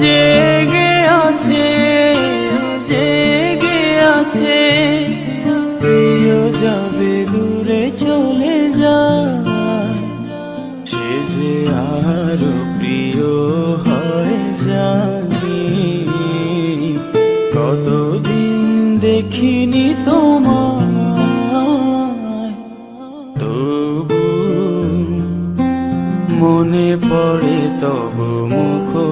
জেগে আছে জেগে আছে। প্রিয় যাবে দূরে চলে যায়। যে আর প্রিয় হয় জানি কতদিন দেখিনি তোমায়। তবু মনে পড়ে তবু মুখো